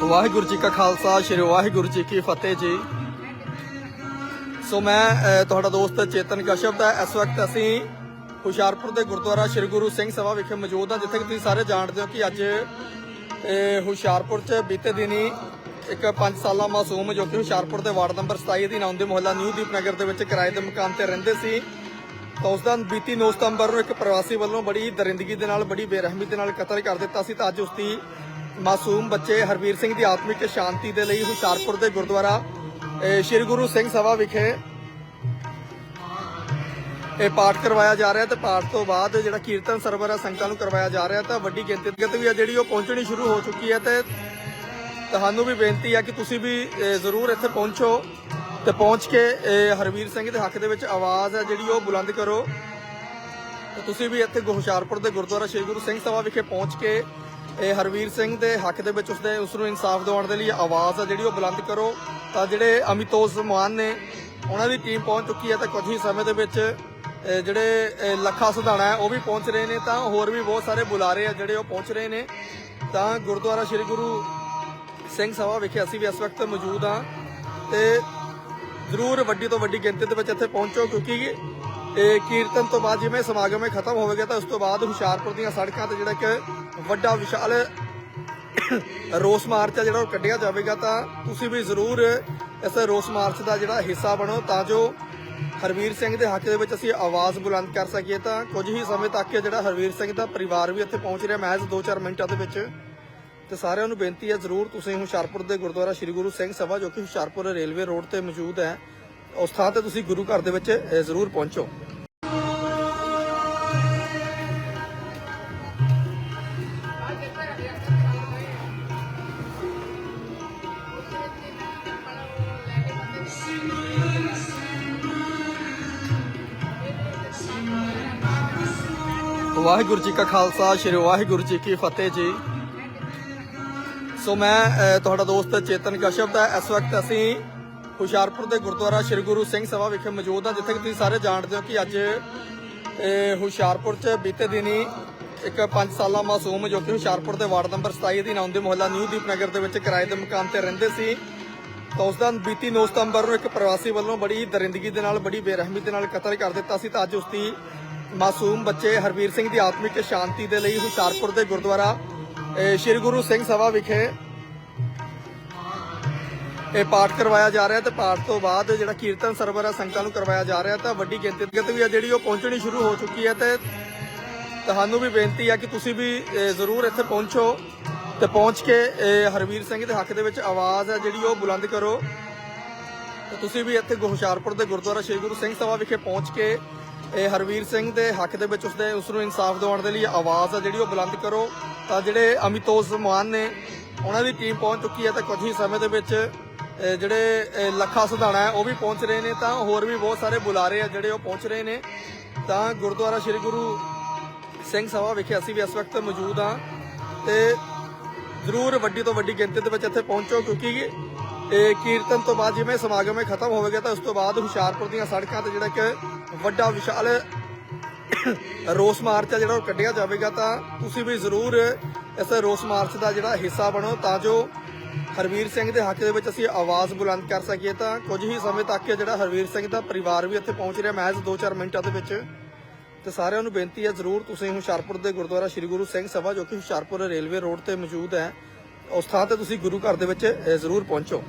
ਵਾਹਿਗੁਰੂ ਜੀ ਕਾ ਖਾਲਸਾ, ਸ੍ਰੀ ਵਾਹਿਗੁਰੂ ਜੀ ਕੀ ਫਤਿਹ ਜੀ। ਸੋ ਮੈਂ ਤੁਹਾਡਾ ਦੋਸਤ ਚੇਤਨ ਕਸ਼ਪ ਦਾ ਇਸ ਵਕਤ ਅਸੀਂ ਹੁਸ਼ਿਆਰਪੁਰ ਦੇ ਗੁਰਦੁਆਰਾ ਸ੍ਰੀ ਗੁਰੂ ਸਿੰਘ ਸਭਾ ਵਿਖੇ ਮੌਜੂਦ ਹਾਂ, ਜਿੱਥੇ ਕਿ ਤੁਸੀਂ ਸਾਰੇ ਜਾਣਦੇ ਹੋ ਕਿ ਅੱਜ ਹੁਸ਼ਿਆਰਪੁਰ 'ਚ ਬੀਤੇ ਦਿਨੀ ਇੱਕ 5 ਸਾਲਾ ਮਾਸੂਮ ਜੋ ਕਿ ਹੁਸ਼ਿਆਰਪੁਰ ਦੇ ਵਾਰਡ ਨੰਬਰ 27 ਦੀ ਆਉਂਦੇ ਮੁਹੱਲਾ ਨਿਊ ਦੀਪਨਗਰ ਦੇ ਵਿੱਚ ਕਿਰਾਏ ਦੇ ਮਕਾਨ ਤੇ ਰਹਿੰਦੇ ਸੀ। ਤਾਂ ਉਸ ਦਾ ਬੀਤੀ 9 ਸਤੰਬਰ ਨੂੰ ਇੱਕ ਪ੍ਰਵਾਸੀ ਵੱਲੋਂ ਬੜੀ ਦਰਿੰਦਗੀ ਦੇ ਨਾਲ, ਬੜੀ ਬੇਰਹਿਮੀ ਦੇ ਨਾਲ ਕਤਲ ਕਰ ਦਿੱਤਾ ਸੀ, ਤਾਂ ਅੱਜ ਉਸ ਦੀ ਮਾਸੂਮ ਬੱਚੇ ਹਰਵੀਰ ਸਿੰਘ ਦੀ ਆਤਮਿਕ ਸ਼ਾਂਤੀ ਦੇ ਲਈ ਹੁਸ਼ਿਆਰਪੁਰ ਦੇ ਗੁਰਦੁਆਰਾ ਸ੍ਰੀ ਗੁਰੂ ਸਿੰਘ ਸਭਾ ਵਿਖੇ ਇਹ ਪਾਠ ਕਰਵਾਇਆ ਜਾ ਰਿਹਾ ਤੇ ਪਾਠ ਤੋਂ ਬਾਅਦ ਜਿਹੜਾ ਕੀਰਤਨ ਸਰਵਰ ਹੈ, ਸੰਗਤਾਂ ਨੂੰ ਕਰਵਾਇਆ ਜਾ ਰਿਹਾ ਤਾਂ ਵੱਡੀ ਗਿਣਤੀ ਤੱਕ ਵੀ ਆ ਜਿਹੜੀ ਉਹ ਪਹੁੰਚਣੀ ਸ਼ੁਰੂ ਹੋ ਚੁੱਕੀ ਹੈ ਤੇ ਤੁਹਾਨੂੰ ਵੀ ਬੇਨਤੀ ਹੈ ਕਿ ਤੁਸੀਂ ਵੀ ਜ਼ਰੂਰ ਇੱਥੇ ਪਹੁੰਚੋ ਤੇ ਪਹੁੰਚ ਕੇ ਹਰਵੀਰ ਸਿੰਘ ਦੇ ਹੱਕ ਦੇ ਵਿੱਚ ਆਵਾਜ਼ ਹੈ, ਜਿਹੜੀ ਉਹ ਬੁਲੰਦ ਕਰੋ। ਤੇ ਤੁਸੀਂ ਵੀ ਇੱਥੇ ਹੁਸ਼ਿਆਰਪੁਰ ਦੇ ਗੁਰਦੁਆਰਾ ਸ੍ਰੀ ਗੁਰੂ ਸਿੰਘ ਸਭਾ ਵਿਖੇ ਪਹੁੰਚ ਕੇ ਇਹ ਹਰਵੀਰ ਸਿੰਘ ਦੇ ਹੱਕ ਦੇ ਵਿੱਚ ਉਸਦੇ ਉਸ ਨੂੰ ਇਨਸਾਫ ਦਿਵਾਉਣ ਦੇ ਲਈ ਆਵਾਜ਼ ਆ ਜਿਹੜੀ ਉਹ ਬੁਲੰਦ ਕਰੋ। ਤਾਂ ਜਿਹੜੇ ਅਮਿਤੋਜ ਮਾਨ ਨੇ, ਉਹਨਾਂ ਦੀ ਟੀਮ ਪਹੁੰਚ ਚੁੱਕੀ ਹੈ ਤਾਂ ਕੁਝ ਹੀ ਸਮੇਂ ਦੇ ਵਿੱਚ ਜਿਹੜੇ, ਇਹ ਲੱਖਾ ਸੁਧਾਣਾ ਹੈ, ਉਹ ਵੀ ਪਹੁੰਚ ਰਹੇ ਨੇ ਤਾਂ ਹੋਰ ਵੀ ਬਹੁਤ ਸਾਰੇ ਬੁਲਾਰੇ ਆ ਜਿਹੜੇ ਉਹ ਪਹੁੰਚ ਰਹੇ ਨੇ। ਤਾਂ ਗੁਰਦੁਆਰਾ ਸ੍ਰੀ ਗੁਰੂ ਸਿੰਘ ਸਭਾ ਵਿਖੇ ਅਸੀਂ ਵੀ ਇਸ ਵਕਤ ਮੌਜੂਦ ਹਾਂ ਤੇ ਜ਼ਰੂਰ ਵੱਡੀ ਤੋਂ ਵੱਡੀ ਗਿਣਤੀ ਦੇ ਵਿੱਚ ਇੱਥੇ ਪਹੁੰਚੋ ਕਿਉਂਕਿ ਇਹ ਕੀਰਤਨ ਤੋਂ ਬਾਅਦ ਜਿਵੇਂ ਸਮਾਗਮ ਇਹ ਖਤਮ ਹੋਵੇਗਾ ਤਾਂ ਉਸ ਤੋਂ ਬਾਅਦ ਹੁਸ਼ਿਆਰਪੁਰ ਦੀਆਂ ਸੜਕਾਂ ਤੇ ਜਿਹੜਾ ਇੱਕ ਵੱਡਾ ਵਿਸ਼ਾਲ ਰੋਸ ਮਾਰਚ ਆ ਜਿਹੜਾ ਉਹ ਕੱਢਿਆ ਜਾਵੇਗਾ, ਤਾਂ ਤੁਸੀਂ ਵੀ ਜ਼ਰੂਰ ਇਸ ਰੋਸ ਮਾਰਚ ਦਾ ਜਿਹੜਾ ਹਿੱਸਾ ਬਣੋ, ਤਾਂ ਜੋ ਹਰਵੀਰ ਸਿੰਘ ਦੇ ਹੱਕ ਦੇ ਵਿੱਚ ਅਸੀਂ ਆਵਾਜ਼ ਬੁਲੰਦ ਕਰ ਸਕੀਏ, ਤਾਂ ਕੁਝ ਹੀ ਸਮੇਂ ਤੱਕ ਜਿਹੜਾ ਹਰਵੀਰ ਸਿੰਘ ਦਾ ਪਰਿਵਾਰ ਵੀ ਇੱਥੇ ਪਹੁੰਚ ਰਿਹਾ ਮਹਿਜ਼ 2-4 ਮਿੰਟਾਂ ਦੇ ਵਿੱਚ। ਤੇ ਸਾਰਿਆਂ ਨੂੰ ਬੇਨਤੀ ਹੈ ਜ਼ਰੂਰ ਤੁਸੀਂ ਹੁਸ਼ਿਆਰਪੁਰ ਦੇ ਗੁਰਦੁਆਰਾ ਸ੍ਰੀ ਗੁਰੂ ਸਿੰਘ ਸਭਾ, ਜੋ ਕਿ ਹੁਸ਼ਿਆਰਪੁਰ ਰੇਲਵੇ ਰੋਡ ਤੇ ਮੌਜੂਦ ਹੈ, ਉਸ ਥਾਂ ਤੇ ਤੁਸੀਂ ਗੁਰੂ ਘਰ ਦੇ ਵਿੱਚ ਜ਼ਰੂਰ ਪਹੁੰਚੋ। ਵਾਹਿਗੁਰੂ ਜੀ ਕਾ ਖਾਲਸਾ, ਸ੍ਰੀ ਵਾਹਿਗੁਰੂ ਜੀ ਕੀ ਫਤਿਹ ਜੀ। ਸੋ ਮੈਂ ਤੁਹਾਡਾ ਦੋਸਤ ਚੇਤਨ ਕਸ਼ਪ ਦਾ ਇਸ ਵਕਤ ਅਸੀਂ ਹੁਸ਼ਿਆਰਪੁਰ ਦੇ ਗੁਰਦੁਆਰਾ ਸ੍ਰੀ ਗੁਰੂ ਸਿੰਘ ਸਭਾ ਵਿਖੇ ਮੌਜੂਦ ਹਾਂ, ਜਿੱਥੇ ਕਿ ਤੁਸੀਂ ਸਾਰੇ ਜਾਣਦੇ ਹੋ ਕਿ ਅੱਜ ਹੁਸ਼ਿਆਰਪੁਰ 'ਚ ਬੀਤੇ ਦਿਨੀ ਇੱਕ 5 ਸਾਲਾ ਮਾਸੂਮ ਜੋ ਕਿ ਹੁਸ਼ਿਆਰਪੁਰ ਦੇ ਵਾਰਡ ਨੰਬਰ 27 ਦੀ ਆਉਂਦੇ ਮੁਹੱਲਾ ਨਿਊ ਦੀਪਨਗਰ ਦੇ ਵਿੱਚ ਕਿਰਾਏ ਦੇ ਮਕਾਨ ਤੇ ਰਹਿੰਦੇ ਸੀ। ਤਾਂ ਉਸ ਦਾ ਬੀਤੀ 9 ਸਤੰਬਰ ਨੂੰ ਇੱਕ ਪ੍ਰਵਾਸੀ ਵੱਲੋਂ ਬੜੀ ਦਰਿੰਦਗੀ ਦੇ ਨਾਲ, ਬੜੀ ਬੇਰਹਿਮੀ ਦੇ ਨਾਲ ਕਤਲ ਕਰ ਦਿੱਤਾ ਸੀ, ਤਾਂ ਅੱਜ ਉਸ ਦੀ ਮਾਸੂਮ ਬੱਚੇ ਹਰਵੀਰ ਸਿੰਘ ਦੀ ਆਤਮਿਕ ਸ਼ਾਂਤੀ ਦੇ ਲਈ ਹੁਸ਼ਿਆਰਪੁਰ ਦੇ ਗੁਰਦੁਆਰਾ ਸ੍ਰੀ ਗੁਰੂ ਸਿੰਘ ਸਭਾ ਵਿਖੇ ਇਹ ਪਾਠ ਕਰਵਾਇਆ ਜਾ ਰਿਹਾ ਤੇ ਪਾਠ ਤੋਂ ਬਾਅਦ ਜਿਹੜਾ ਕੀਰਤਨ ਸਰਵਰ ਹੈ ਸੰਗਤਾਂ ਨੂੰ ਕਰਵਾਇਆ ਜਾ ਰਿਹਾ ਤਾਂ ਵੱਡੀ ਗਿਣਤੀ ਤੱਕ ਵੀ ਆ, ਜਿਹੜੀ ਉਹ ਪਹੁੰਚਣੀ ਸ਼ੁਰੂ ਹੋ ਚੁੱਕੀ ਹੈ ਤੇ ਤੁਹਾਨੂੰ ਵੀ ਬੇਨਤੀ ਹੈ ਕਿ ਤੁਸੀਂ ਵੀ ਜ਼ਰੂਰ ਇੱਥੇ ਪਹੁੰਚੋ ਤੇ ਪਹੁੰਚ ਕੇ, ਇਹ, ਹਰਵੀਰ ਸਿੰਘ ਦੇ ਹੱਕ ਦੇ ਵਿੱਚ ਆਵਾਜ਼ ਹੈ ਜਿਹੜੀ ਉਹ ਬੁਲੰਦ ਕਰੋ ਤੇ ਤੁਸੀਂ ਵੀ ਇੱਥੇ ਹੁਸ਼ਿਆਰਪੁਰ ਦੇ ਗੁਰਦੁਆਰਾ ਸ੍ਰੀ ਗੁਰੂ ਸਿੰਘ ਸਭਾ ਵਿਖੇ ਪਹੁੰਚ ਕੇ ਇਹ ਹਰਵੀਰ ਸਿੰਘ ਦੇ ਹੱਕ ਦੇ ਵਿੱਚ ਉਸਦੇ ਉਸ ਨੂੰ ਇਨਸਾਫ ਦਿਵਾਉਣ ਦੇ ਲਈ ਆਵਾਜ਼ ਆ ਜਿਹੜੀ, ਉਹ ਬੁਲੰਦ ਕਰੋ। ਤਾਂ ਜਿਹੜੇ ਅਮਿਤੋਜ ਮਾਨ ਨੇ, ਉਹਨਾਂ ਦੀ ਟੀਮ ਪਹੁੰਚ ਚੁੱਕੀ ਹੈ ਤਾਂ ਕੁਝ ਹੀ ਸਮੇਂ ਦੇ ਵਿੱਚ ਜਿਹੜੇ ਇਹ ਲੱਖਾ ਸੁਧਾਣਾ ਹੈ, ਉਹ ਵੀ ਪਹੁੰਚ ਰਹੇ ਨੇ, ਤਾਂ ਹੋਰ ਵੀ ਬਹੁਤ ਸਾਰੇ ਬੁਲਾਰੇ ਆ ਜਿਹੜੇ ਉਹ ਪਹੁੰਚ ਰਹੇ ਨੇ। ਤਾਂ ਗੁਰਦੁਆਰਾ ਸ੍ਰੀ ਗੁਰੂ ਸਿੰਘ ਸਭਾ ਵਿਖੇ ਅਸੀਂ ਵੀ ਇਸ ਵਕਤ ਮੌਜੂਦ ਹਾਂ ਤੇ ਜ਼ਰੂਰ ਵੱਡੀ ਤੋਂ ਵੱਡੀ ਗਿਣਤੀ ਦੇ ਵਿੱਚ ਇੱਥੇ ਪਹੁੰਚੋ, ਕਿਉਂਕਿ ਇਹ ਕੀਰਤਨ ਤੋਂ ਬਾਅਦ ਜਿਵੇਂ ਸਮਾਗਮ ਇਹ ਖਤਮ ਹੋਵੇਗਾ ਤਾਂ ਉਸ ਤੋਂ ਬਾਅਦ ਹੁਸ਼ਿਆਰਪੁਰ ਦੀਆਂ ਸੜਕਾਂ ਤੇ ਜਿਹੜਾ ਇੱਕ ਵੱਡਾ ਵਿਸ਼ਾਲ ਰੋਸ ਮਾਰਚ ਆ ਜਿਹੜਾ ਉਹ ਕੱਢਿਆ ਜਾਵੇਗਾ ਤਾਂ ਤੁਸੀਂ ਵੀ ਜ਼ਰੂਰ ਇਸ ਰੋਸ ਮਾਰਚ ਦਾ ਜਿਹੜਾ ਹਿੱਸਾ ਬਣੋ ਤਾਂ ਜੋ ਹਰਵੀਰ ਸਿੰਘ ਦੇ ਹੱਕ ਦੇ ਵਿੱਚ ਅਸੀਂ ਆਵਾਜ਼ ਬੁਲੰਦ ਕਰ ਸਕੀਏ ਤਾਂ ਕੁਝ ਹੀ ਸਮੇਂ ਤੱਕ ਜਿਹੜਾ ਹਰਵੀਰ ਸਿੰਘ ਦਾ ਪਰਿਵਾਰ ਵੀ ਇੱਥੇ ਪਹੁੰਚ ਰਿਹਾ। ਮਹਿਜ਼ 2-4 ਮਿੰਟਾਂ ਦੇ ਵਿੱਚ ਤੇ ਸਾਰਿਆਂ ਨੂੰ ਬੇਨਤੀ ਹੈ ਜ਼ਰੂਰ ਤੁਸੀਂ ਹੁਸ਼ਿਆਰਪੁਰ ਦੇ ਗੁਰਦੁਆਰਾ ਸ੍ਰੀ ਗੁਰੂ ਸਿੰਘ ਸਭਾ ਜੋ ਕਿ ਹੁਸ਼ਿਆਰਪੁਰ ਰੇਲਵੇ ਰੋਡ ਤੇ ਮੌਜੂਦ ਹੈ ਉਸ ਥਾਂ ਤੇ ਤੁਸੀਂ ਗੁਰੂ ਘਰ ਦੇ ਵਿੱਚ ਅਹ, ਜ਼ਰੂਰ ਪਹੁੰਚੋ।